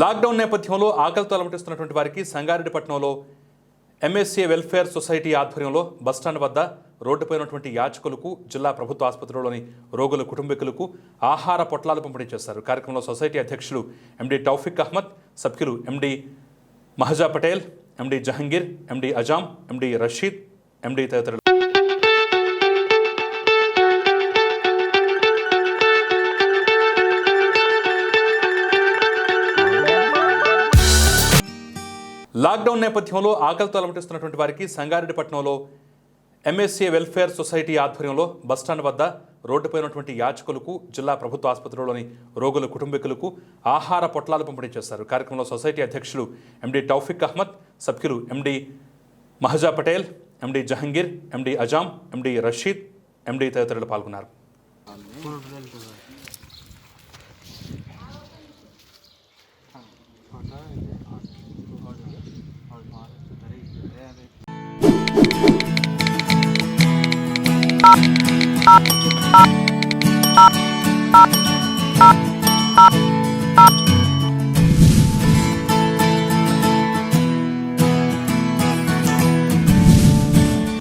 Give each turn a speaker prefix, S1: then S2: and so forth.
S1: Lockdown నేపథ్యంలో ఆకలితో అలమటిస్తున్నటువంటి వారికి సంగారెడ్డిపట్నంలో M S C welfare society ఆధ్వర్యంలో బస్టాండ్ వద్ద రోడ్డుపై ఉన్నటువంటి యాచకులకు జిల్లా ప్రభుత్వ ఆసుపత్రిలోని రోగుల కుటుంబీకులకు ఆహార పొట్లాలు పంపిణీ చేశారు. కార్యక్రమంలో సొసైటీ అధ్యక్షులు ఎండి టౌఫిక్ అహ్మద్ సభ్యులు ఎండి మహజా పటేల్ ఎండి జహంగీర్ ఎండి అజాం ఎండి రషీద్ ఎండి తదితరులు లాక్డౌన్ నేపథ్యంలో ఆకలితో అలమటిస్తున్నటువంటి వారికి సంగారెడ్డిపట్నంలో M S C welfare society ఆధ్వర్యంలో బస్టాండ్ వద్ద రోడ్డుపై ఉన్నటువంటి యాచకులకు జిల్లా ప్రభుత్వ ఆసుపత్రిలోని రోగుల కుటుంబీకులకు ఆహార పొట్లాలు పంపిణీ చేశారు. కార్యక్రమంలో సొసైటీ అధ్యక్షులు ఎండి టౌఫిక్ అహ్మద్ సభ్యులు ఎండి మహజా పటేల్ ఎండి జహంగీర్ ఎండి అజాం ఎండి రషీద్ ఎండి తదితరులు పాల్గొన్నారు.